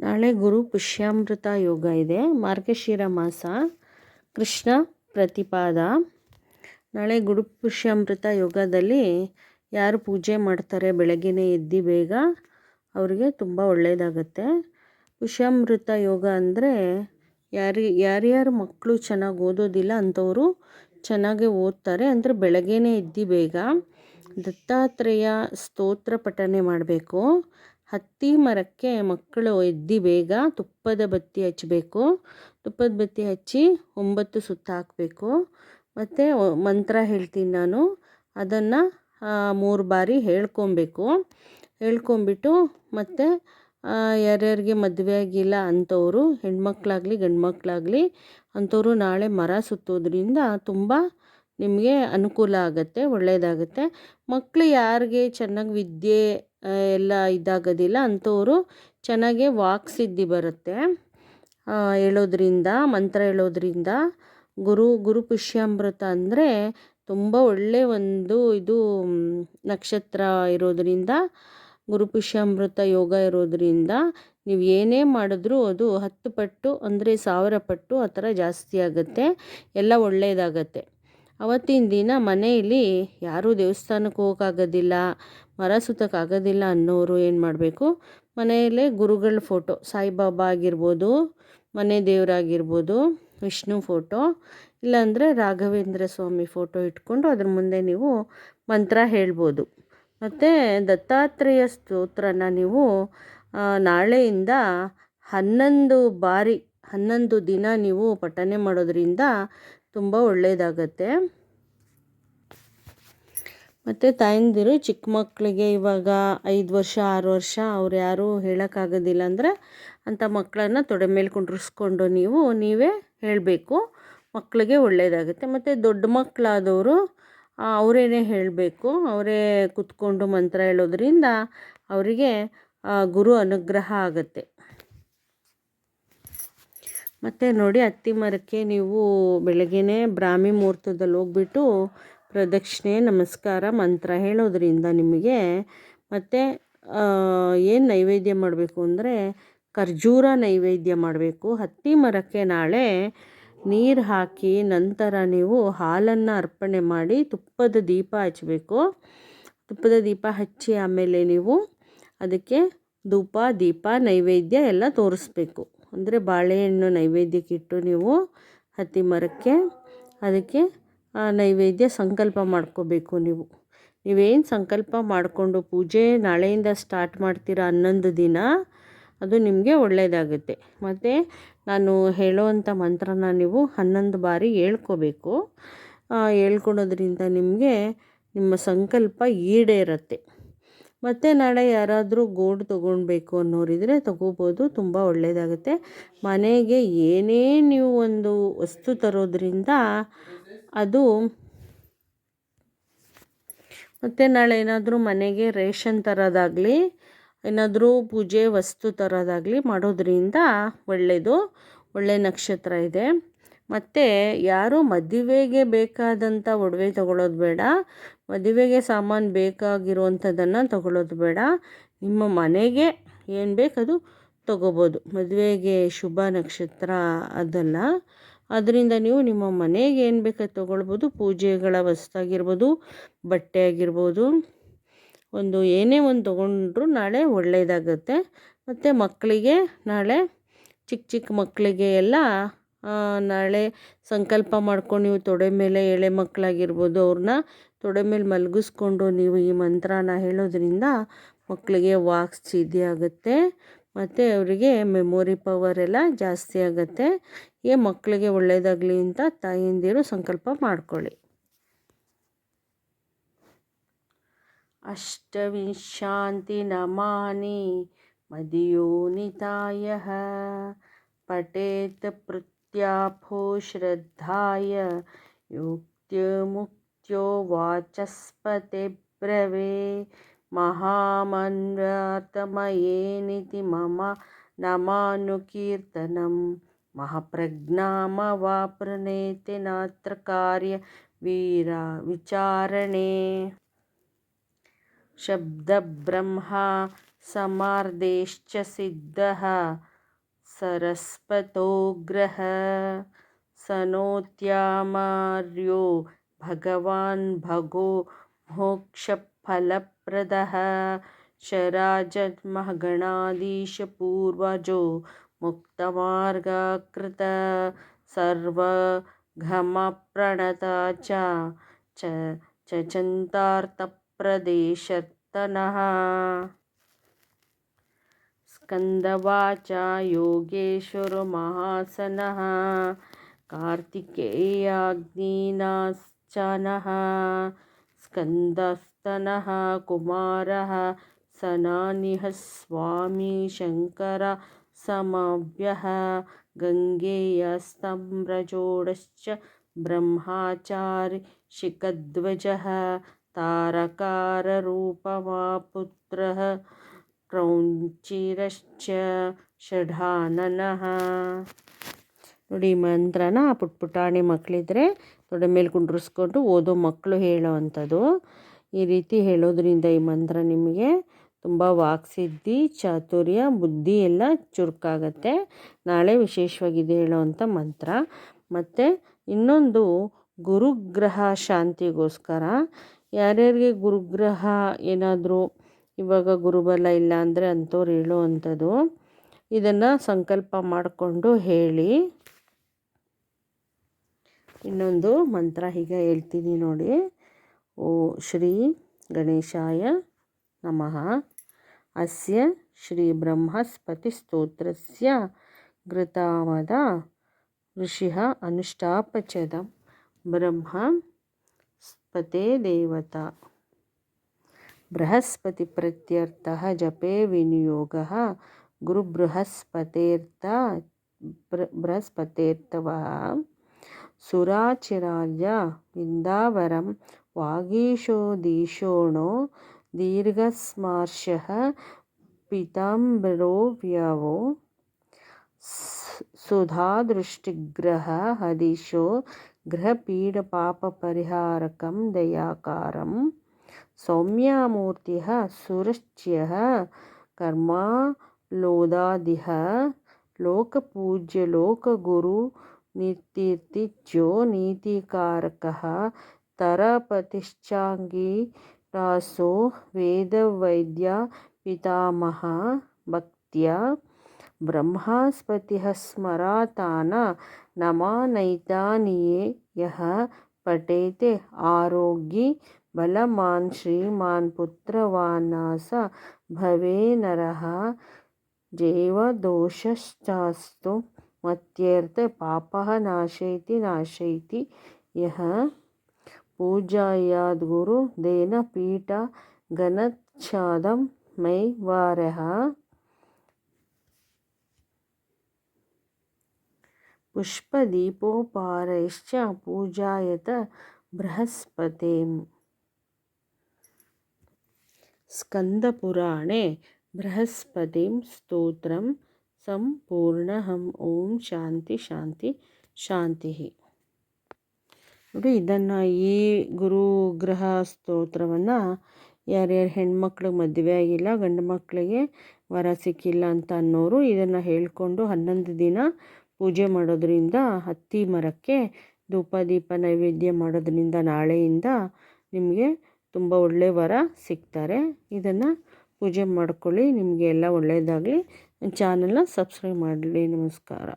ನಾಳೆ ಗುರು ಪುಷ್ಯಾಮೃತ ಯೋಗ ಇದೆ. ಮಾರ್ಗಶಿರ ಮಾಸ, ಕೃಷ್ಣ ಪ್ರತಿಪಾದ. ನಾಳೆ ಗುರು ಪುಷ್ಯಾಮೃತ ಯೋಗದಲ್ಲಿ ಯಾರು ಪೂಜೆ ಮಾಡ್ತಾರೆ ಬೆಳಗ್ಗೆನೇ ಎದ್ದು ಬೇಗ, ಅವರಿಗೆ ತುಂಬ ಒಳ್ಳೆಯದಾಗತ್ತೆ ಪುಷ್ಯಾಮೃತ ಯೋಗ ಅಂದರೆ ಯಾರು, ಯಾರ್ಯಾರು ಮಕ್ಕಳು ಚೆನ್ನಾಗಿ ಓದೋದಿಲ್ಲ ಅಂಥವರು ಚೆನ್ನಾಗೇ ಓದ್ತಾರೆ. ಅಂದರೆ ಬೆಳಗ್ಗೆನೇ ಎದ್ದು ಬೇಗ ದತ್ತಾತ್ರೇಯ ಸ್ತೋತ್ರ ಪಠನೆ ಮಾಡಬೇಕು. ಹತ್ತಿ ಮರಕ್ಕೆ ಮಕ್ಕಳು ಎದ್ದು ಬೇಗ ತುಪ್ಪದ ಬತ್ತಿ ಹಚ್ಚಬೇಕು. ತುಪ್ಪದ ಬತ್ತಿ ಹಚ್ಚಿ ಒಂಬತ್ತು ಸುತ್ತ ಹಾಕಬೇಕು. ಮತ್ತು ಮಂತ್ರ ಹೇಳ್ತೀನಿ ನಾನು. ಅದನ್ನು ಮೂರು ಬಾರಿ ಹೇಳ್ಕೊಬೇಕು. ಹೇಳ್ಕೊಂಬಿಟ್ಟು ಮತ್ತು ಯಾರ್ಯಾರಿಗೆ ಮದುವೆ ಆಗಿಲ್ಲ ಅಂಥವರು ಹೆಣ್ಮಕ್ಳಾಗಲಿ ಗಂಡು ಮಕ್ಕಳಾಗಲಿ ಅಂಥವರು ನಾಳೆ ಮರ ಸುತ್ತೋದ್ರಿಂದ ತುಂಬ ನಿಮಗೆ ಅನುಕೂಲ ಆಗುತ್ತೆ ಒಳ್ಳೆಯದಾಗುತ್ತೆ ಮಕ್ಕಳು ಯಾರಿಗೆ ಚೆನ್ನಾಗಿ ವಿದ್ಯೆ ಎಲ್ಲ ಇದಾಗೋದಿಲ್ಲ ಅಂಥವರು ವಾಕ್ ವಾಕ್ಸಿದ್ಧಿ ಬರುತ್ತೆ. ಹೇಳೋದ್ರಿಂದ, ಮಂತ್ರ ಹೇಳೋದ್ರಿಂದ, ಗುರು ಗುರು ಪುಷ್ಯಾಮೃತ ಅಂದರೆ ತುಂಬ ಒಳ್ಳೆಯ ಒಂದು ಇದು ನಕ್ಷತ್ರ ಇರೋದರಿಂದ, ಗುರು ಪುಷ್ಯಾಮೃತ ಯೋಗ ಇರೋದರಿಂದ ನೀವು ಏನೇ ಮಾಡಿದ್ರೂ ಅದು ಹತ್ತು ಪಟ್ಟು ಅಂದರೆ ಸಾವಿರ ಪಟ್ಟು ಆ ಥರ ಜಾಸ್ತಿ ಆಗುತ್ತೆ. ಎಲ್ಲ ಒಳ್ಳೆಯದಾಗತ್ತೆ ಅವತ್ತಿನ ದಿನ ಮನೆಯಲ್ಲಿ ಯಾರೂ ದೇವಸ್ಥಾನಕ್ಕೆ ಹೋಗೋಕ್ಕಾಗೋದಿಲ್ಲ, ಮರ ಸುತ್ತಕ್ಕಾಗೋದಿಲ್ಲ ಅನ್ನೋರು ಏನು ಮಾಡಬೇಕು? ಮನೆಯಲ್ಲೇ ಗುರುಗಳ ಫೋಟೋ ಸಾಯಿಬಾಬಾ ಆಗಿರ್ಬೋದು, ಮನೆ ದೇವರಾಗಿರ್ಬೋದು, ವಿಷ್ಣು ಫೋಟೋ ಇಲ್ಲಾಂದರೆ ರಾಘವೇಂದ್ರ ಸ್ವಾಮಿ ಫೋಟೋ ಇಟ್ಕೊಂಡು ಅದ್ರ ಮುಂದೆ ನೀವು ಮಂತ್ರ ಹೇಳ್ಬೋದು. ಮತ್ತು ದತ್ತಾತ್ರೇಯ ಸ್ತೋತ್ರನ ನೀವು ನಾಳೆಯಿಂದ ಹನ್ನೊಂದು ಬಾರಿ, ಹನ್ನೊಂದು ದಿನ ನೀವು ಪಠನೆ ಮಾಡೋದ್ರಿಂದ ತುಂಬ ಒಳ್ಳೆಯದಾಗತ್ತೆ ಮತ್ತು ತಾಯಂದಿರು ಚಿಕ್ಕ ಮಕ್ಕಳಿಗೆ ಇವಾಗ ಐದು ವರ್ಷ, ಆರು ವರ್ಷ ಅವ್ರು ಯಾರೂ ಹೇಳೋಕ್ಕಾಗೋದಿಲ್ಲ ಅಂದರೆ ಅಂಥ ಮಕ್ಕಳನ್ನ ತೊಡೆ ಮೇಲೆ ಕುಂಡ್ರಿಸ್ಕೊಂಡು ನೀವು, ನೀವೇ ಹೇಳಬೇಕು. ಮಕ್ಕಳಿಗೆ ಒಳ್ಳೆಯದಾಗುತ್ತೆ ಮತ್ತು ದೊಡ್ಡ ಮಕ್ಕಳಾದವರು ಅವರೇನೆ ಹೇಳಬೇಕು. ಅವರೇ ಕುತ್ಕೊಂಡು ಮಂತ್ರ ಹೇಳೋದ್ರಿಂದ ಅವರಿಗೆ ಗುರು ಅನುಗ್ರಹ ಆಗುತ್ತೆ. ಮತ್ತು ನೋಡಿ ಅತ್ತಿ ಮರಕ್ಕೆ ನೀವು ಬೆಳಗ್ಗೆನೇ ಬ್ರಾಹ್ಮಿ ಮುಹೂರ್ತದಲ್ಲಿ ಹೋಗ್ಬಿಟ್ಟು ಪ್ರದಕ್ಷಿಣೆ, ನಮಸ್ಕಾರ, ಮಂತ್ರ ಹೇಳೋದ್ರಿಂದ ನಿಮಗೆ ಮತ್ತು ಏನು ನೈವೇದ್ಯ ಮಾಡಬೇಕು ಅಂದರೆ ಖರ್ಜೂರ ನೈವೇದ್ಯ ಮಾಡಬೇಕು. ಹತ್ತಿ ಮರಕ್ಕೆ ನಾಳೆ ನೀರು ಹಾಕಿ ನಂತರ ನೀವು ಹಾಲನ್ನು ಅರ್ಪಣೆ ಮಾಡಿ ತುಪ್ಪದ ದೀಪ ಹಚ್ಚಬೇಕು ತುಪ್ಪದ ದೀಪ ಹಚ್ಚಿ ಆಮೇಲೆ ನೀವು ಅದಕ್ಕೆ ಧೂಪ, ದೀಪ, ನೈವೇದ್ಯ ಎಲ್ಲ ತೋರಿಸ್ಬೇಕು. ಅಂದರೆ ಬಾಳೆಹಣ್ಣು ನೈವೇದ್ಯಕ್ಕಿಟ್ಟು ನೀವು ಹತ್ತಿ ಮರಕ್ಕೆ ಅದಕ್ಕೆ ನೈವೇದ್ಯ ಸಂಕಲ್ಪ ಮಾಡ್ಕೋಬೇಕು ನೀವು. ನೀವೇನು ಸಂಕಲ್ಪ ಮಾಡಿಕೊಂಡು ಪೂಜೆ ನಾಳೆಯಿಂದ ಸ್ಟಾರ್ಟ್ ಮಾಡ್ತೀರಾ ಹನ್ನೊಂದು ದಿನ, ಅದು ನಿಮಗೆ ಒಳ್ಳೆಯದಾಗುತ್ತೆ. ಮತ್ತು ನಾನು ಹೇಳೋವಂಥ ಮಂತ್ರನ ನೀವು ಹನ್ನೊಂದು ಬಾರಿ ಹೇಳ್ಕೋಬೇಕು. ಹೇಳ್ಕೊಳೋದ್ರಿಂದ ನಿಮಗೆ ನಿಮ್ಮ ಸಂಕಲ್ಪ ಈಡೇರುತ್ತೆ. ಮತ್ತು ನಾಳೆ ಯಾರಾದರೂ ಗೋಲ್ಡ್ ತೊಗೊಳ್ಬೇಕು ಅನ್ನೋರಿದ್ರೆ ತೊಗೋಬೋದು, ತುಂಬ ಒಳ್ಳೆಯದಾಗುತ್ತೆ ಮನೆಗೆ ಏನೇ ನೀವು ಒಂದು ವಸ್ತು ತರೋದ್ರಿಂದ ಅದು ಮತ್ತು ನಾಳೆ ಏನಾದರೂ ಮನೆಗೆ ರೇಷನ್ ತರೋದಾಗಲಿ, ಏನಾದರೂ ಪೂಜೆ ವಸ್ತು ತರೋದಾಗಲಿ ಮಾಡೋದ್ರಿಂದ ಒಳ್ಳೆಯದು ಒಳ್ಳೆಯ ನಕ್ಷತ್ರ ಇದೆ. ಮತ್ತು ಯಾರು ಮದುವೆಗೆ ಬೇಕಾದಂಥ ಒಡವೆ ತಗೊಳ್ಳೋದು ಬೇಡ, ಮದುವೆಗೆ ಸಾಮಾನು ಬೇಕಾಗಿರುವಂಥದ್ದನ್ನು ತಗೊಳ್ಳೋದು ಬೇಡ. ನಿಮ್ಮ ಮನೆಗೆ ಏನು ಬೇಕದು ತಗೋಬೋದು. ಮದುವೆಗೆ ಶುಭ ನಕ್ಷತ್ರ ಅದಲ್ಲ. ಅದರಿಂದ ನೀವು ನಿಮ್ಮ ಮನೆಗೆ ಏನು ಬೇಕಾದ ತೊಗೊಳ್ಬೋದು. ಪೂಜೆಗಳ ವಸ್ತಾಗಿರ್ಬೋದು, ಬಟ್ಟೆ ಆಗಿರ್ಬೋದು. ಒಂದು ಏನೇ ಒಂದು ತೊಗೊಂಡ್ರು ನಾಳೆ ಒಳ್ಳೆಯದಾಗುತ್ತೆ ಮತ್ತು ಮಕ್ಕಳಿಗೆ ನಾಳೆ ಚಿಕ್ಕ ಚಿಕ್ಕ ಮಕ್ಕಳಿಗೆ ಎಲ್ಲ ನಾಳೆ ಸಂಕಲ್ಪ ಮಾಡ್ಕೊಂಡು ನೀವು ತೊಡೆ ಮೇಲೆ ಎಳೆ ಮಕ್ಕಳಾಗಿರ್ಬೋದು, ಅವ್ರನ್ನ ತೊಡೆ ಮೇಲೆ ಮಲಗಿಸ್ಕೊಂಡು ನೀವು ಈ ಮಂತ್ರನ ಹೇಳೋದ್ರಿಂದ ಮಕ್ಕಳಿಗೆ ವಾಕ್ಸ್ ಸಿದ್ಧಿ ಆಗುತ್ತೆ, ಮತ್ತು ಅವರಿಗೆ ಮೆಮೊರಿ ಪವರ್ ಎಲ್ಲ ಜಾಸ್ತಿ ಆಗುತ್ತೆ. ಏ ಮಕ್ಕಳಿಗೆ ಒಳ್ಳೆಯದಾಗಲಿ ಅಂತ ತಾಯಂದಿರು ಸಂಕಲ್ಪ ಮಾಡ್ಕೊಳ್ಳಿ. ಅಷ್ಟವಿಶಾಂತಿ ನಮಾನಿ ಮದಿಯೋನಿತಾಯ ಪಟೇತ್ ಪೃತ್ಯಾಫೋ भक्त्याफो श्रद्धाय युक्तिमुक्त्यो वाचस्पतिब्रवे महामन्वातमयेनिति मम नमानुकीर्तनं। महाप्रज्ञामवाप्रणेति नात्र कार्यवीरा विचारणे। शब्दब्रह्मा समार्देश्च सिद्धः। सरस्वतोग्रः सनोत्यामार्यो भगवान् भगो मोक्षफलप्रदः। शराजन्मगणाधीशपूर्वजो मुक्तमार्गाकृत सर्वघमप्रणता च चचन्तार्थप्रदेशर्तनः स्कन्दवाच योगेश्वरमहासनः कार्तिकेयाग्निनाश्चनः स्कन्दस्तनः कुमारः सनानिः स्वामी शङ्करसमव्यः गङ्गेयस्तम्रजोडश्च ब्रह्मचारि शिखध्वजः तारकाररूपमापुत्रः ಕ್ರೌಂಚಿರಶ್ಚ ಷಢಾನನಃ ನೋಡಿ, ಮಂತ್ರನ ಪುಟ್ ಪುಟಾಣಿ ಮಕ್ಕಳಿದ್ರೆ ತೊಡೆ ಮೇಲೆ ಕುಂಡ್ರಿಸ್ಕೊಂಡು ಓದೋ ಮಕ್ಕಳು ಹೇಳೋ ಅಂಥದ್ದು. ಈ ರೀತಿ ಹೇಳೋದ್ರಿಂದ ಈ ಮಂತ್ರ ನಿಮಗೆ ತುಂಬ ವಾಕ್ಸಿದ್ಧಿ, ಚಾತುರ್ಯ, ಬುದ್ಧಿ ಎಲ್ಲ ಚುರುಕಾಗತ್ತೆ. ನಾಳೆ ವಿಶೇಷವಾಗಿದೆ ಹೇಳೋವಂಥ ಮಂತ್ರ. ಮತ್ತು ಇನ್ನೊಂದು ಗುರುಗ್ರಹ ಶಾಂತಿಗೋಸ್ಕರ ಯಾರ್ಯಾರಿಗೆ ಗುರುಗ್ರಹ ಏನಾದರೂ ಇವಾಗ ಗುರುಬಲ ಇಲ್ಲ ಅಂದರೆ ಅಂಥವ್ರು ಹೇಳುವಂಥದ್ದು ಇದನ್ನು ಸಂಕಲ್ಪ ಮಾಡಿಕೊಂಡು ಹೇಳಿ. ಇನ್ನೊಂದು ಮಂತ್ರ ಹೀಗೆ ಹೇಳ್ತೀನಿ ನೋಡಿ. ಓ ಶ್ರೀ ಗಣೇಶಾಯ ನಮಃ. ಅಸ್ಯ ಶ್ರೀ ಬ್ರಹ್ಮಸ್ಪತಿ ಸ್ತೋತ್ರಸ್ಯ ಘೃತಾವದ ಋಷಿ ಅನುಷ್ಠಾಪಚದ ಬ್ರಹ್ಮ ಸ್ಪತೆ ದೇವತಾ. बृहस्पतिप्रत्यर्थः जपे विनियोगः गुरुबृहस्पतेर्थ बृहस्पतेर्तवः सुराचिराय इन्दावरं वागीशोदीशोणो दीर्घस्मार्शः पीताम्बरो व्यवो सुधादृष्टिग्रह हदिशो गृहपीडपापपरिहारकं दयाकारम् सौम्यामूर्तिः सुरश्च्यः कर्मा लोदादिह लोकपूज्यलोकगुरुनितीर्तिजो नीतिकारकः तरपतिश्चाङ्गिरासो वेदवैद्यपितामहः भक्त्या ब्रह्मास्पतिः स्मरातान् नमानैतानि ये यः पठेते आरोग्ये बलवान् श्रीमान् पुत्रवानास भवे नरः। जैवदोषश्चास्तु मत्यर्थ पापः नाशयति नाशयति। यः पूजायाद्गुरुदेन पीठगणच्छादं मयि वारः। पुष्पदीपोपारैश्च पूजायत बृहस्पतिम्। ಸ್ಕಂದಪುರಾಣೆ ಬೃಹಸ್ಪತಿಂ ಸ್ತೋತ್ರಂ ಸಂಪೂರ್ಣಹಂ ಓಂ ಶಾಂತಿ ಶಾಂತಿ ಶಾಂತಿ ನೋಡಿ, ಇದನ್ನು ಈ ಗುರುಗ್ರಹ ಸ್ತೋತ್ರವನ್ನು ಯಾರ್ಯಾರು ಹೆಣ್ಮಕ್ಳಿಗೆ ಮದುವೆ ಆಗಿಲ್ಲ, ಗಂಡು ಮಕ್ಕಳಿಗೆ ವರ ಸಿಕ್ಕಿಲ್ಲ ಅಂತ ಅನ್ನೋರು ಇದನ್ನು ಹೇಳಿಕೊಂಡು ಹನ್ನೊಂದು ದಿನ ಪೂಜೆ ಮಾಡೋದ್ರಿಂದ ಹತ್ತಿ ಮರಕ್ಕೆ ಧೂಪ ದೀಪ ನೈವೇದ್ಯ ಮಾಡೋದ್ರಿಂದ ನಾಳೆಯಿಂದ ನಿಮಗೆ ತುಂಬ ಒಳ್ಳೆಯ ವರ ಸಿಗ್ತಾರೆ. ಇದನ್ನು ಪೂಜೆ ಮಾಡ್ಕೊಳ್ಳಿ. ನಿಮಗೆ ಎಲ್ಲ ಒಳ್ಳೆಯದಾಗಲಿ ಚಾನಲ್ನ ಸಬ್ಸ್ಕ್ರೈಬ್ ಮಾಡಲಿ. ನಮಸ್ಕಾರ.